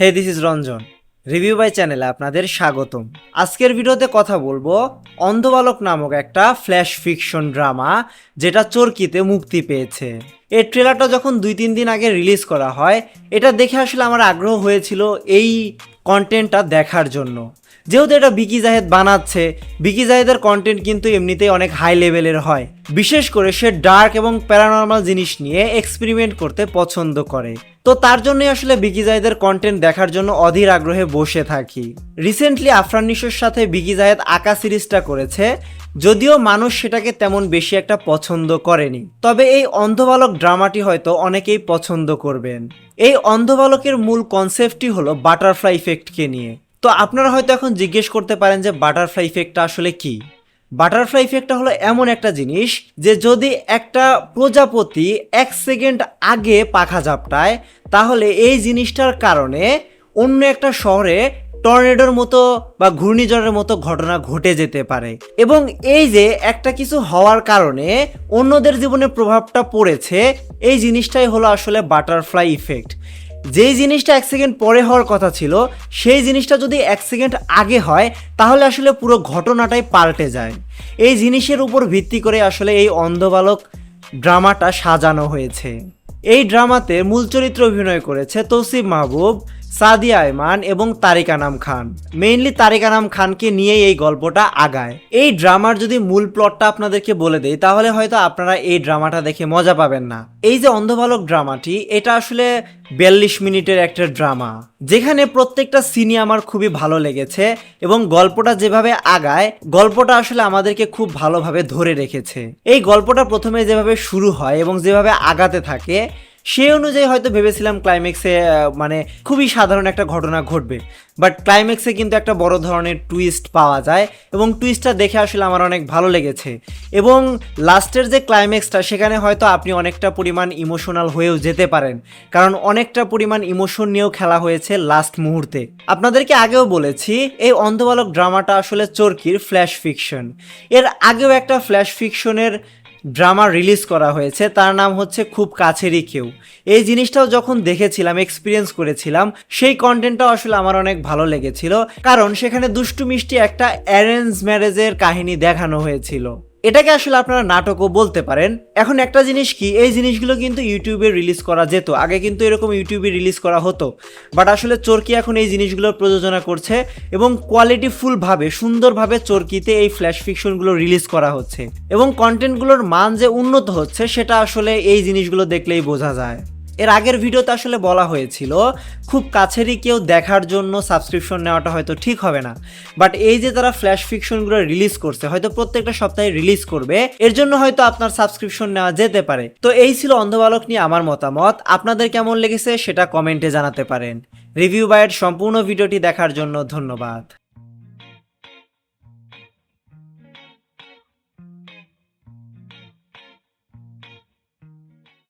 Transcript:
Hey this is Ranjan review by চ্যানেলে আপনাদের স্বাগতম। আজকের ভিডিওতে কথা বলব অন্ধবালক নামক একটা ফ্ল্যাশ ফিকশন ড্রামা যেটা চরকিতে মুক্তি পেয়েছে। এর ট্রেলারটা যখন দুই তিন দিন আগে রিলিজ করা হয়, এটা দেখে আসলে আমার আগ্রহ হয়েছিল এই কন্টেন্টটা দেখার জন্য। যেহেতু এটা বিকি জাহেদ বানাচ্ছে, বিকি জাহেদের কন্টেন্ট কিন্তু এমনিতেই অনেক হাই লেভেলের হয়। বিশেষ করে সে ডার্ক এবং প্যারানর্মাল জিনিস নিয়ে এক্সপেরিমেন্ট করতে পছন্দ করে। তো তার জন্যই আসলে বিকি জাহেদের কন্টেন্ট দেখার জন্য অধীর আগ্রহে বসে থাকি। রিসেন্টলি আফরান নিশোর সাথে বিকি জাহেদ আঁকা সিরিজটা করেছে, যদিও মানুষ সেটাকে তেমন বেশি একটা পছন্দ করেনি। তবে এই অন্ধবালক ড্রামাটি হয়তো অনেকেই পছন্দ করবেন। এই অন্ধবালকের মূল কনসেপ্টটি হলো বাটারফ্লাই ইফেক্টকে নিয়ে। তো আপনারা হয়তো এখন জিজ্ঞেস করতে পারেন যে বাটারফ্লাই ইফেক্টটা আসলে কি? বাটারফ্লাই ইফেক্টটা হলো এমন একটা জিনিস যে যদি একটা প্রজাপতি এক সেকেন্ড আগে পাখা ঝাপটায়, তাহলে এই জিনিসটার কারণে অন্য একটা শহরে টর্নেডোর মতো বা ঘূর্ণিঝড়ের মতো ঘটনা ঘটে যেতে পারে। এবং এই যে একটা কিছু হওয়ার কারণে অন্যদের জীবনে প্রভাবটা পড়েছে, এই জিনিসটাই হলো আসলে বাটারফ্লাই ইফেক্ট যেই জিনিসটা এক সেকেন্ড পরে হওয়ার কথা ছিল, সেই জিনিসটা যদি এক সেকেন্ড আগে হয়, তাহলে আসলে পুরো ঘটনাটাই পাল্টে যায়। এই জিনিসের উপর ভিত্তি করে আসলে এই অন্ধবালক ড্রামাটা সাজানো হয়েছে। এই ড্রামাতে মূল চরিত্র অভিনয় করেছে তৌসিফ মাহবুব। সাদিয়া আয়মান এবং তারিকা নাম খান। মেইনলি তারিকা নাম খানকে নিয়েই এই গল্পটা আগায়। এই ড্রামার যদি মূল প্লটটা আপনাদেরকে বলে দেই, তাহলে হয়তো আপনারা এই ড্রামাটা দেখে মজা পাবেন না। এই যে অন্ধবালক ড্রামাটি, এটা আসলে বিয়াল্লিশ মিনিটের একটা ড্রামা, যেখানে প্রত্যেকটা সিনই আমার খুবই ভালো লেগেছে এবং গল্পটা যেভাবে আগায়, গল্পটা আসলে আমাদেরকে খুব ভালোভাবে ধরে রেখেছে। এই গল্পটা প্রথমে যেভাবে শুরু হয় এবং যেভাবে আগাতে থাকে সেই অনুযায়ী হয়তো ভেবেছিলাম ক্লাইম্যাক্সে মানে খুবই সাধারণ একটা ঘটনা ঘটবে। বাট ক্লাইম্যাক্সে কিন্তু একটা বড় ধরনের টুইস্ট পাওয়া যায় এবং টুইস্টটা দেখে আসলে আমার অনেক ভালো লেগেছে। এবং লাস্টের যে ক্লাইম্যাক্সটা সেখানে হয়তো আপনি অনেকটা পরিমাণ ইমোশনাল হয়েও যেতে পারেন। কারণ অনেকটা পরিমাণ ইমোশন নিয়েও খেলা হয়েছে লাস্ট মুহূর্তে। আপনাদেরকে আগেও বলেছি, এই অন্ধবালক ড্রামাটা আসলে চরকির ফ্ল্যাশ ফিকশন এর আগেও একটা ফ্ল্যাশ ফিকশনের ড্রামা রিলিজ করা হয়েছে, তার নাম হচ্ছে খুব কাছেরই কেউ। এই জিনিসটাও যখন দেখেছিলাম এক্সপিরিয়েন্স করেছিলাম, সেই কন্টেন্টটাও আসলে আমার অনেক ভালো লেগেছিল, কারণ সেখানে দুষ্টু মিষ্টি একটা অ্যারেঞ্জ ম্যারেজের কাহিনী দেখানো হয়েছিল। এটাকে আসলে আপনারা নাটকও বলতে পারেন। এখন একটা জিনিস কি, এই জিনিসগুলো কিন্তু ইউটিউবে রিলিজ করা যেত। আগে কিন্তু এরকম ইউটিউবে রিলিজ করা হতো। বাট আসলে চরকি এখন এই জিনিসগুলো প্রযোজনা করছে এবং কোয়ালিটি ফুলভাবে সুন্দরভাবে চরকিতে এই ফ্ল্যাশ ফিকশনগুলো রিলিজ করা হচ্ছে। এবং কন্টেন্টগুলোর মান যে উন্নত হচ্ছে, সেটা আসলে এই জিনিসগুলো দেখলেই বোঝা যায়। এর আগের ভিডিওতে আসলে বলা হয়েছিল, খুব কাছেরই কেউ দেখার জন্য সাবস্ক্রিপশন নেওয়াটা হয়তো ঠিক হবে না। বাট এই যে তারা ফ্ল্যাশ ফিকশনগুলো রিলিজ করছে, হয়তো প্রত্যেকটা সপ্তাহে রিলিজ করবে, এর জন্য হয়তো আপনার সাবস্ক্রিপশন নেওয়া যেতে পারে। তো এই ছিল অন্ধবালক নিয়ে আমার মতামত। আপনাদের কেমন লেগেছে সেটা কমেন্টে জানাতে পারেন। রিভিউ বাইয়ের সম্পূর্ণ ভিডিওটি দেখার জন্য ধন্যবাদ।